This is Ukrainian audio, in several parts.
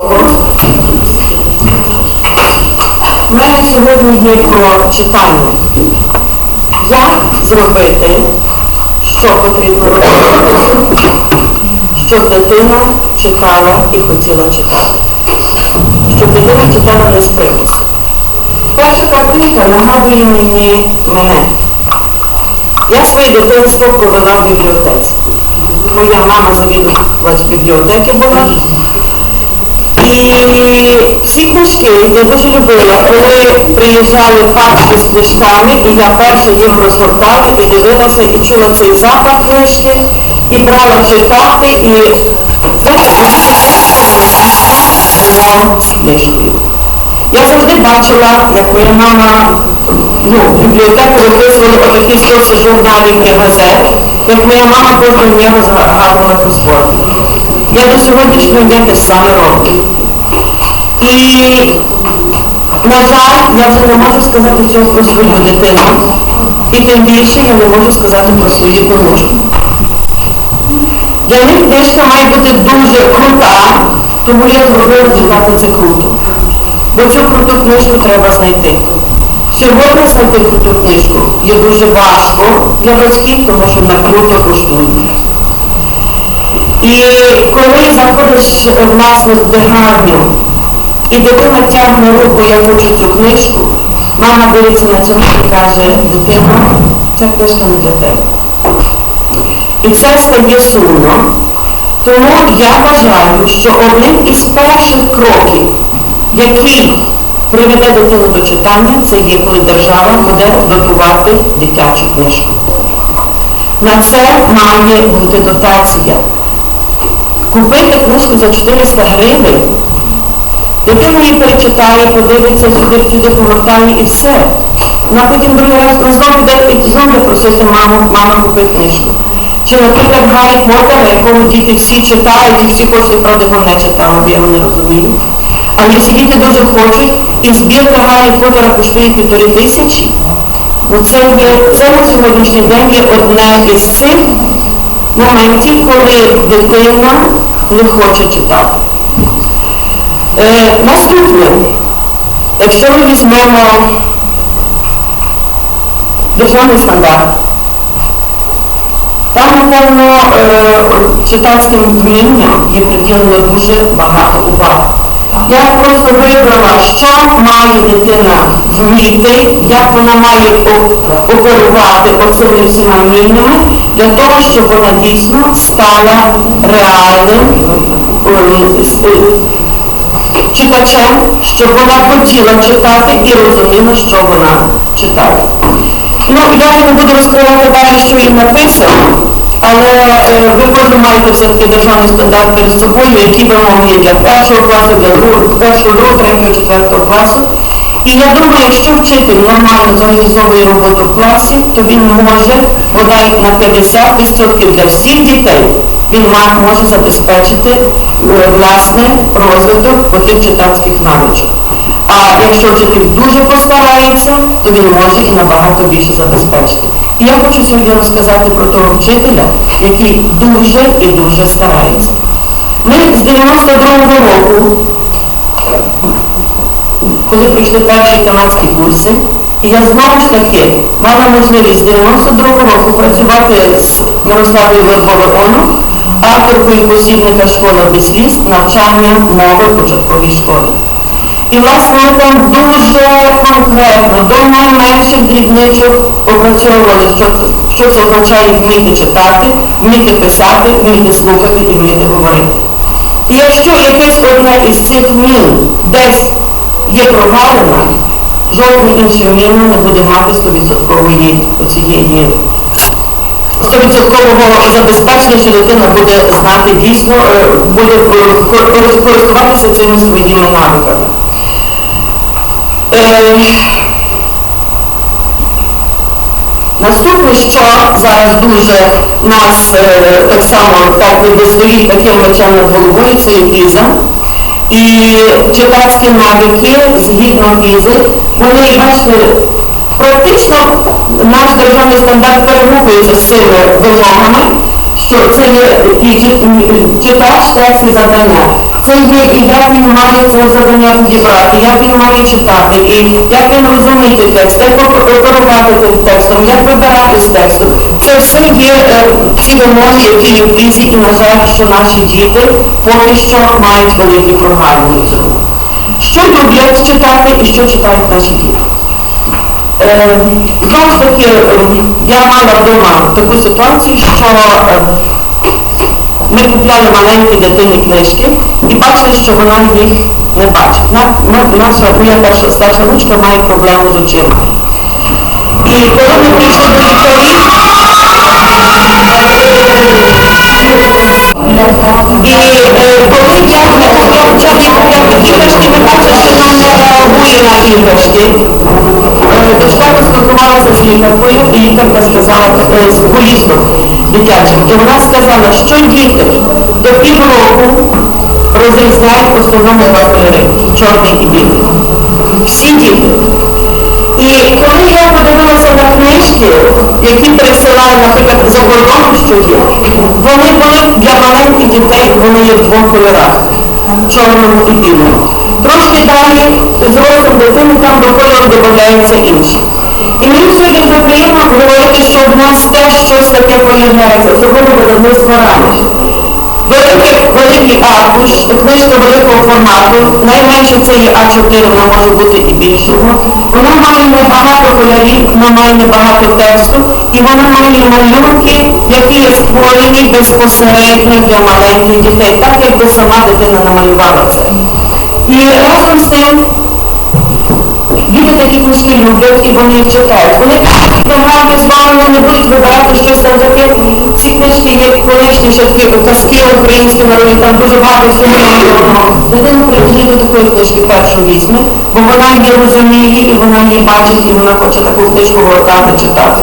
У мене сьогодні є про читання. Як зробити, що потрібно робити, щоб дитина читала і хотіла читати. Щоб дитина читала не з примусу. Перша картинка нагадує мені мене. Я своє дитинство провела в бібліотеці. Моя мама завідувач бібліотеки була. І всі книжки я дуже любила, коли приїжджали пачки з книжками, і я перша їх розгортала і дивилася, і чула цей запах книжки, і брала читати, і з книжкою. Я завжди бачила, як моя мама ну, бібліотеку виписувала отакі стоси журналів і газет, як моя мама кожного дня розгадувала кросворди. Я до сьогоднішнього дня те саме роблю. І, на жаль, я вже не можу сказати цього про свою дитину. І тим більше я не можу сказати про свою онучку. Для них книжка має бути дуже крута, тому я зробила читати це круто. Бо цю круту книжку треба знайти. Сьогодні знайти круту книжку є дуже важко для батьків, тому що вона круто коштує. І коли заходиш власне в книгарню, і дитина тягне руку, я хочу цю книжку, мама дивиться на цю і каже, дитина, ця книжка не для тебе. І це стає сумно. Тому я вважаю, що одним із перших кроків, який приведе дитину до читання, це є, коли держава буде дотувати дитячу книжку. На це має бути дотація. Купити книжку за 400 гривень, дитина її перечитає, подивиться, сюди, сюди повертає і все. Вона потім ну, знову йде і знову просити маму, мама купи книжку. Чи, наприклад, Гаррі Поттера, якого діти всі читають, і всі хочуть, правда, його не читали, бо я його не розумію. Але всі діти дуже хочуть, і збірка Гаррі Поттера коштує півтори тисячі. Бо це це на сьогоднішній день є одне із цих моментів, коли дитина не хоче читати. Е, наступне, якщо ми візьмемо державний стандарт, там, напевно, е, читацьким вмінням є приділено дуже багато уваги. Я просто вибрала, що має дитина вміти, як вона має оперувати оцими всіма вміннями, для того, щоб вона дійсно стала реальним е, читачем, щоб вона хотіла читати і розуміла, що вона читає. Ну, я не буду розкривати далі, що їм написано, але е, ви кожен маєте все-таки державний стандарт перед собою, які вимоги є для першого класу, для першого, другого, третього, четвертого класу. І я думаю, якщо вчитель нормально зорганізовує роботу в класі, то він може бодай на 50% для всіх дітей він може забезпечити е, власне розвиток отих читацьких навичок. А якщо вчитель дуже постарається, то він може і набагато більше забезпечити. І я хочу сьогодні розказати про того вчителя, який дуже і дуже старається. Ми з 92-го року, коли прийшли перші канадські курси, і я ж таки мала можливість з 92-го року працювати з Мирославою Вербовою, авторкою посібника школа без навчання мови в початковій школі. І власне там дуже конкретно, до найменших дрібничок опрацьовували, що, це- що це означає вміти читати, вміти писати, вміти слухати і вміти говорити. І якщо якесь одне із цих вмін десь є прогалина, жодне інше вміння не буде мати 100% оцієї 100% забезпечення, що дитина буде знати дійсно, буде користуватися цими своїми навиками. Наступне, що зараз дуже нас е, так само так стоїть таким мечем над це є піза. І читацькі навики згідно пізи, вони, бачите, практично наш державний стандарт перегукується з цими вимогами, що це є і чи- читач текстні завдання. Це є, і як він має це завдання підібрати, як він має читати, і як він розуміти текст, як оперувати тим текстом, як вибирати з тексту. Це все є ці вимоги, які є в візі, і на жаль, що наші діти поки що мають великі цьому. Що люблять читати і що читають наші діти? Е, Знову ж таки, е, я мала вдома таку ситуацію, що е, ми купляли маленькі дитині книжки і бачили, що вона їх не бачить. На- на- Наша моя перша старша внучка має проблему з очима. І коли ми прийшли до лікарів, і е, коли я не купляв, почав їй купляти іграшки, ми бачили, що вона не реагує на іграшки. Е, Дочка поспілкувалася з лікаркою, і лікарка сказала, е, з окулістом дитячим, і вона сказала, що діти до півроку розрізняють в основному два кольори, чорний і білий. Всі діти. І коли я подивилася на книжки, які присилали, наприклад, за кордоном, що є, вони були для маленьких дітей, вони є в двох кольорах чорному і білому. Трошки далі з ростом дитини там до кольору додається інший. І мені сьогодні вже приємно говорити, що в нас теж щось таке появляється, особливо видавництво ранок. Великий, великий аркуш, книжка великого формату, найменше це є А4, вона може бути і більшого. Вона має небагато кольорів, вона має небагато тексту, і вона має малюнки, які є створені безпосередньо для маленьких дітей, так якби сама дитина намалювала це. І разом з тим Діти такі книжки люблять і вони їх читають. Вони програмі з вами не будуть вибирати щось там таке. Ці книжки є колишні ще казки українські народні, там дуже багато слухаємо. Дитина прийде до такої книжки першу візьме, бо вона її розуміє, і вона її бачить, і вона хоче таку книжку гортати, читати.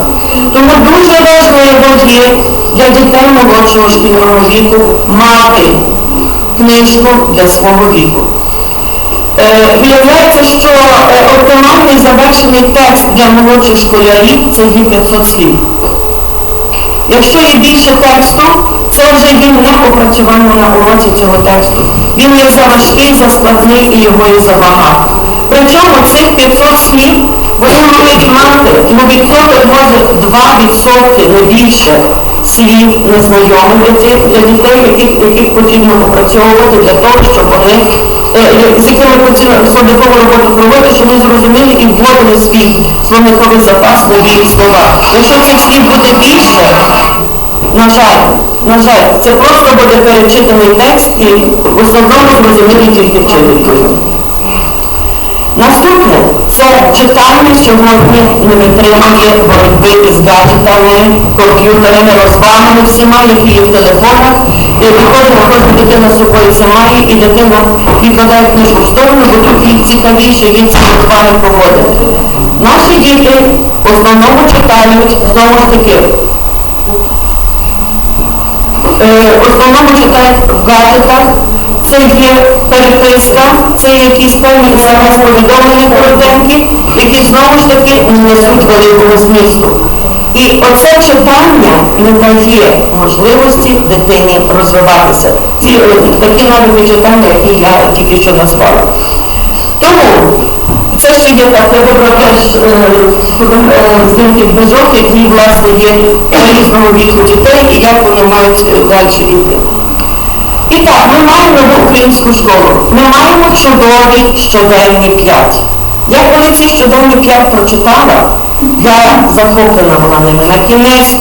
Тому дуже важливо є для дітей молодшого шкільного віку мати книжку для свого віку. Е, Виявляється, що оптимальний завершений текст для молодших школярів це є 500 слів. Якщо є більше тексту, це вже є не опрацювання на уроці цього тексту. Він є заважкий, заскладний і його є забагато. Причому цих 500 слів вони мають мати, ну відсоток може 2% не більше слів незнайомих для дітей, яких, яких потрібно опрацьовувати для того, щоб вони е, словникову роботу проводити, щоб вони зрозуміли і вводили в свій словниковий запас нові слова. Якщо цих слів буде більше, на жаль, на жаль, це просто буде перечитаний текст і в основному зрозуміли тільки вчителькою. Наступне це читання сьогодні не витримує боротьби із гаджетами, комп'ютерами, розвагами всіма, які є в телефонах. І кожна кожна дитина з собою це і дитина відкладає книжку в сторону, бо тут їй цікавіше, він ці розваги проводить. Наші діти в основному читають, знову ж таки, е, в основному читають в гаджетах, це є переписка, це якісь певні смс-повідомлення коротенькі, які знову ж таки не несуть великого змісту. І оце читання не дає можливості дитині розвиватися. Е, такі навики читання, які я тільки що назвала. Тому це ще є так, фото- е, знімки книжок, які власне є різного віку дітей і як вони мають далі йти. І так, ми маємо українську школу. Ми маємо чудові щоденні п'ять. Я коли ці щоденні п'ять прочитала, я захоплена була ними. На кінець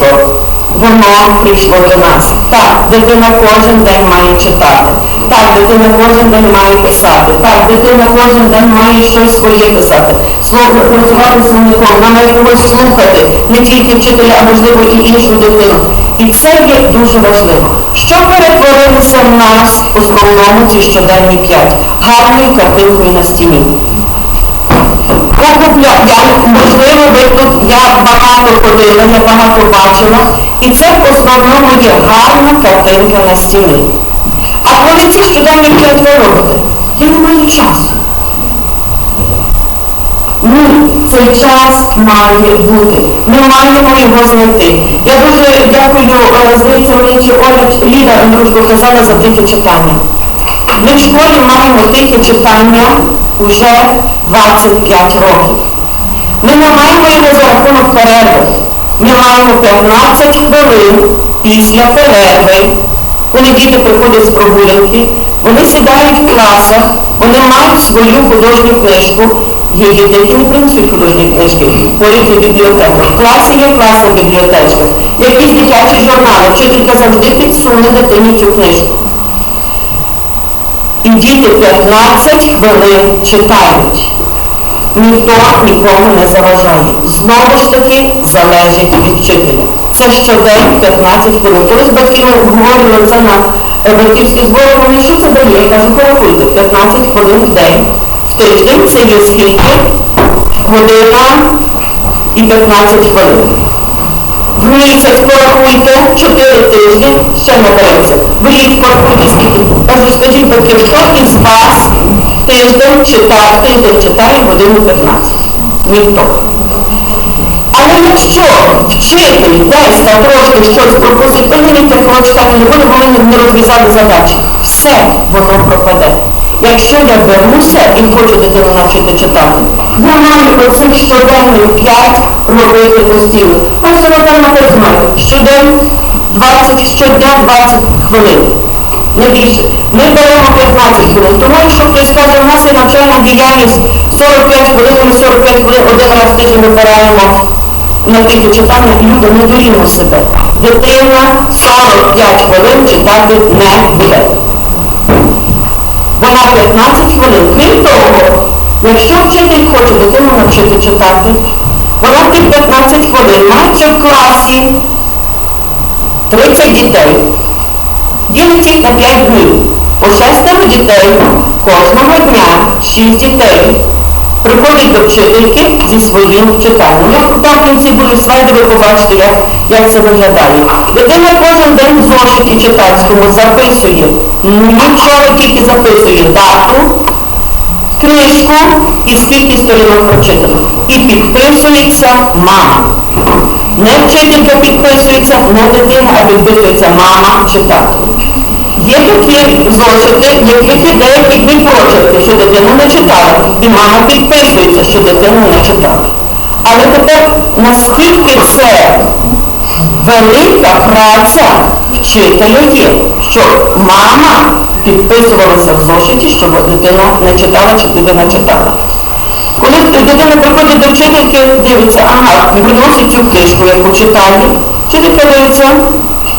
воно прийшло до нас. Так, дитина кожен день має читати. Так, дитина кожен день має писати. Так, дитина кожен день має щось своє писати. Слово працювати словником, вона має когось слухати, не тільки вчителя, а можливо і іншу дитину. І це є дуже важливо. Що перетворилося в нас в основному ці щоденні п'ять? Гарною картинкою на стіні. Я, можливо, ви тут, я багато ходила, я багато бачила, і це в основному є гарна картинка на стіні. А коли ці ви робите, я не маю часу. Ні, цей час має бути. Ми маємо його знайти. Я дуже дякую, здається, мені чи Оля Ліда Андрушко казала за тихе читання. Ми в школі маємо тихе читання вже 25 років. Ми не маємо його за рахунок перерви. Ми маємо 15 хвилин після перерви, коли діти приходять з прогулянки, вони сідають в класах, вони мають свою художню книжку. Є діти, які не принесуть художні книжки, поряд є бібліотека. В класі є класна бібліотечка. Якісь дитячі журнали. Вчителька завжди підсуне дитині цю книжку. І діти 15 хвилин читають. Ніхто нікому не заважає. Знову ж таки залежить від вчителя. Це щодень 15 хвилин. Колись батьки говорили це на батьківські збори, вони що це дає? Я кажу, порахуйте, 15 хвилин в день. В тиждень це є скільки? Година і 15 хвилин. Місяць порахуйте 4 тижні, ще набереться. В рік порахуйте скільки. Кажу, скажіть батьків, хто із вас тиждень читає, тиждень читає годину 15? Ніхто. Але якщо вчитель там трошки щось пропустить, то він такого читання не буде, бо він не розв'язали задачі. Все воно пропаде. Якщо я беруся і хочу дитину навчити читати, я маю оцих щоденних 5 робити постійно. Можете напевно знаєте, щодень 20, щодня 20 хвилин. Не більше. Ми беремо 15 хвилин. Тому якщо хтось каже, у нас є навчальна діяльність 45 хвилин, ми 45 хвилин один раз в тиждень вибираємо на тихе читання, люди не дурімо себе. Дитина 45 хвилин читати не буде. Вона 15 хвилин. Крім того, якщо вчитель хоче дитину навчити читати, вона тих 15 хвилин маючи в класі 30 дітей, ділить їх на 5 днів. По 6 дітей кожного дня 6 дітей приходять до вчительки зі своїм читанням. Я в кінці будуть слайди, ви побачите, як, як це виглядає. Дитина кожен день в зошиті читацькому записує, нічого тільки записує дату, книжку і скільки сторінок прочитано. І підписується мама. Не вчителька підписується, не дитина, а підписується мама читати. Є такі зошити, є деякі дні прочерки, що дитина не читала, і мама підписується, що дитина не читала. Але тепер наскільки це велика праця вчителя є, що мама підписувалася в зошиті, щоб дитина не читала, чи дитина читала. Коли дитина приходить до вчительки, дивиться, ага, приносить цю книжку, яку читає, вчителька дивиться,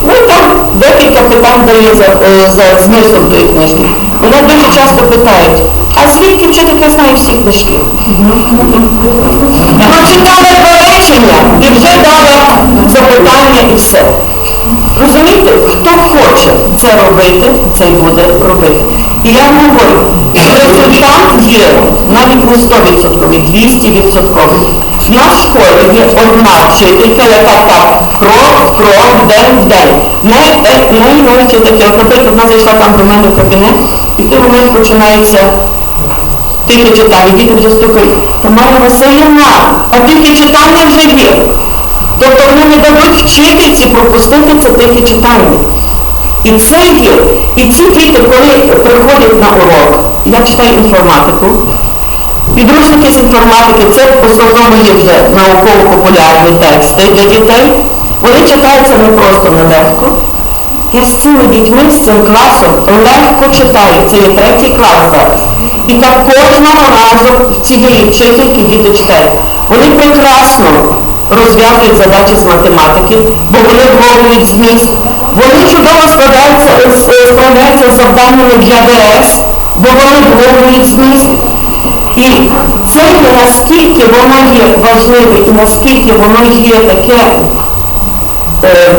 ну там декілька питань дає за, е, за змістом тої книжки. Мене дуже часто питають, а звідки вчителька знає всі книжки? Прочитала два речення і вже дала запитання і все. Розумієте, хто хоче це робити, це буде робити. І я говорю, результат є навіть не 100%, 200%. В нас в школі є одна вчителька, яка так крок в крок, день в день. Таке, от, наприклад, вона зайшла там до мене в кабінет, і в той момент починається тихе читання, діти вже стукають. Тамара Васильівна, а тихе читання вже є. Тобто вони не дадуть вчительці пропустити це тихе читання. І це. І ці діти, коли приходять на урок, я читаю інформатику, підручники з інформатики, це в основному вже науково-популярні тексти для дітей. Вони читаються не просто нелегко. Я з цими дітьми, з цим класом легко читаю. Це є третій клас зараз. І так кожного разу цієї вчительки діти читають. Вони прекрасно розв'язують задачі з математики, бо вони вловлюють зміст. Вони чудово складаються, справляються з завданнями для ДС, бо вони вловлюють зміст. І це наскільки воно є важливе і наскільки воно є таке, е,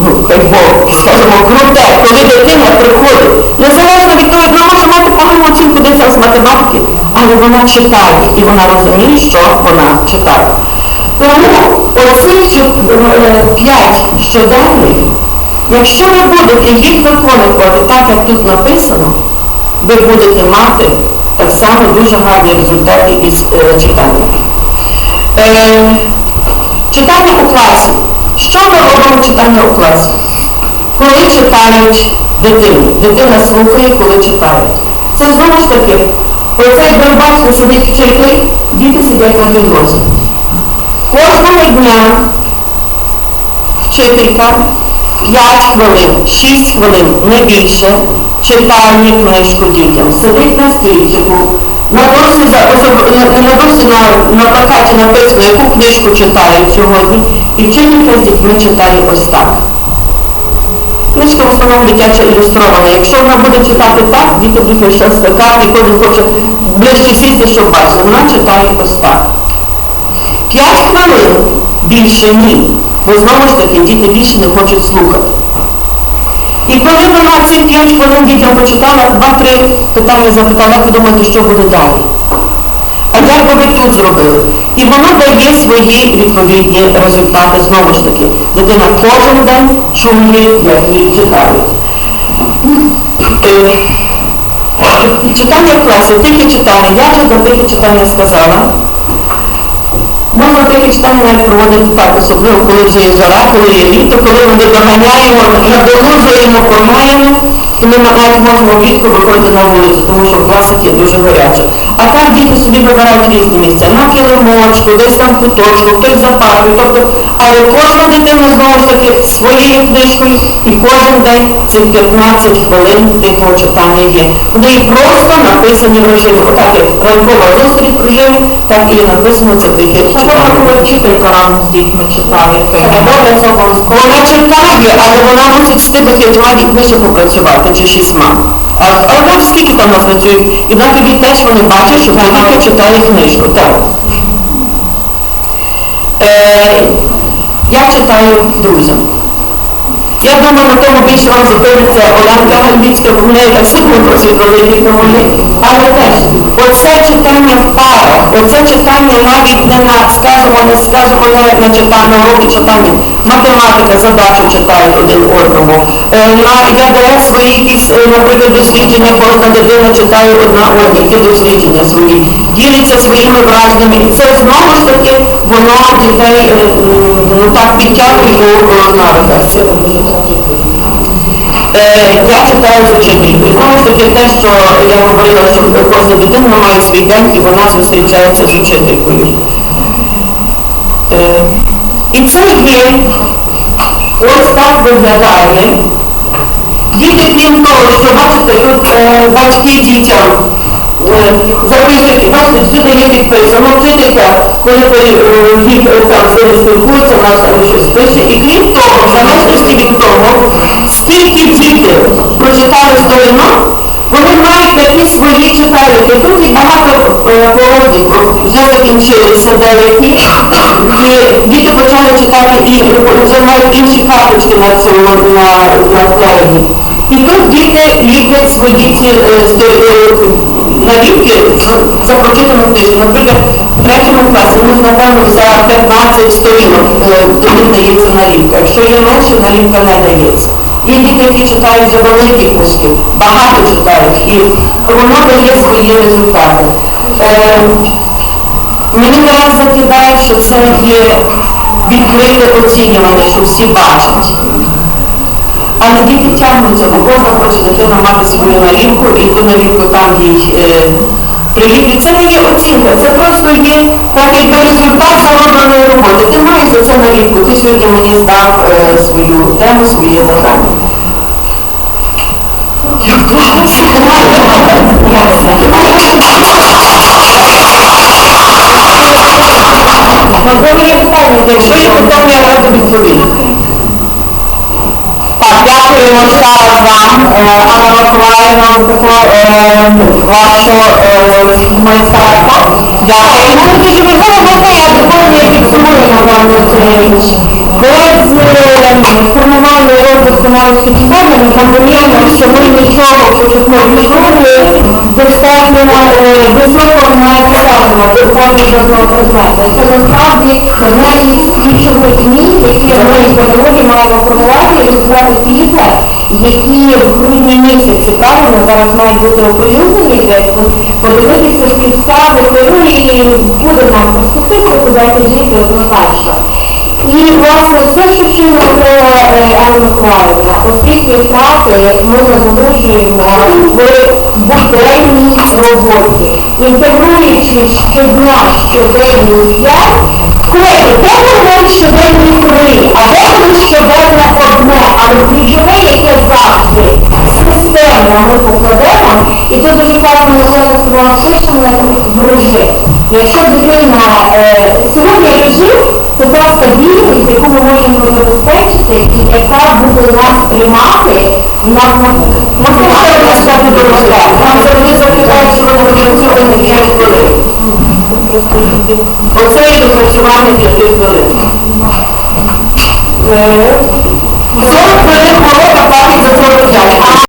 ну, хай Бог, скажімо, круте, коли дитина приходить, незалежно від того, вона може мати погану оцінку десь з математики, але вона читає і вона розуміє, що вона читає. Тому оцих п'ять щоденних, якщо ви будете їх виконувати так, як тут написано, ви будете мати так само дуже гарні результати із е, читання. Е, читання у класі. Що ми робимо читання у класі? Коли читають дитину. Дитина слухає, коли читає. Це знову ж таки, оце як ви бачите, сидить вчитель, діти сидять на підлозі. Кожного дня вчителька 5 хвилин, 6 хвилин, не більше, читає книжку дітям. Сидить на стільчику, на за- на, на, плакаті написано, яку книжку читають сьогодні, і вчителька з дітьми читає ось так. Книжка в основному дитяча ілюстрована. Якщо вона буде читати так, діти будуть час скакати, кожен хоче ближче сісти, щоб бачити. Вона читає ось так. П'ять хвилин більше ні. Бо знову ж таки діти більше не хочуть слухати. І коли вона ці 5 хвилин дітям почитала, два-три питання запитала, як ви думаєте, що буде далі? А як би ви тут зробили? І воно дає свої відповідні результати знову ж таки. Дитина кожен день чує, як її читають. Читання в класі, тихе читання, я вже за тихе читання сказала. Читання навіть проводити так, особливо коли вже є жара, коли є літо, коли ми доганяємо, надолужуємо, поймаємо, то ми навіть можемо влітку виходити на вулицю, тому що в класах є дуже гаряче. А так діти собі вибирають різні місця, на килимочку, десь там куточку, хтось за паркою, тобто, але кожна дитина знову ж таки своєю книжкою і кожен день цих 15 хвилин тихого читання є. Вони і просто написані в режимі. Отак як ранкова зустріч в режимі, так і написано це тихе читання. Вчителька разом з дітьми читає. Вона читає, але вона мусить тими п'ятьма дітьми ще попрацювати, чи шістьма. А, от скільки там нас працює, і вона тоді теж вони бачать, що тільки читає книжку. Так. Е, я читаю друзям. Я думаю, на тому більше вам зупиниться Оленка Гальбіцька, бо неї так само досвід великий є. Але теж, оце читання в парах, оце читання навіть не на, скажімо, не скажімо, на читання, на читання. Математика, задачу читають один одному. Е, на ЯДС свої якісь, наприклад, дослідження, кожна дитина читає одна одна, ті дослідження свої, діляться своїми враженнями. І це знову ж таки, воно дітей ну, так підтягує у е, навиках. Це Е, я читаю з вчителькою. Знову те, що я говорила, що кожна дитина має свій день і вона зустрічається з вчителькою. Е, і це є, ось так виглядає. Діти, крім того, що бачите, тут батьки дітям записують, всюди є підписано, вчителька, коли е, їх е, там з ними спілкуються, вона там щось пише. І крім того, в залежності від того, скільки діти прочитали сторінок, вони мають якісь свої читальники. Тут і багато е, вже закінчилися деякі. Діти почали читати і вже мають інші карточки на цьому на, на плеєрі. І тут діти ліплять свої ці е, е, наліпки за прочитану книжку. Наприклад, в третьому класі у них, напевно, за 15 сторінок е, дається наліпка. Якщо є менше, наліпка не дається. Є діти, які читають вже великі книжки, багато читають, і воно дає свої результати. Е, Мені зараз закидають, що це є відкрите оцінювання, що всі бачать. Але діти тягнуться, бо кожна хоче дитина мати свою наліпку, і ту наліпку там їй е, приліплять. Це не є оцінка, це просто є якби результат заробленої роботи. Ти маєш за це наліпку, ти сьогодні мені здав е, свою тему, своє завдання. Якщо є питання, я рада відповім. Ще вам, е, Анна Миколаївна, за таку е, вашу майстерство. Дякуємо. Тільки можливо, можна я доповню і підсумую, напевно, цей річ. Без е, формування розвитку навички читання ми розуміємо, що ми нічого початковій школі достатньо високо не ставимо до кожного предмета. Це насправді одна із які ми в педагогі маємо розвивати після, які в грудні місяці, правильно, зараз мають бути оприлюднені десь, подивитися співставити, ну і буде нам перспективу, куди жити однозначно. І власне це що зробила е, Анна Миколаївна. Освітні класи ми наголошуємо в буденній роботі, інтегруючи щодня щоденний п'ять. Колеги, де говорить нас тримати на можливо сказати дорожке. Нам завжди закидають, що ми працюємо 5 хвилин. Оце і допрацювання 5 хвилин. Е, 40 хвилин порока платить за 45. А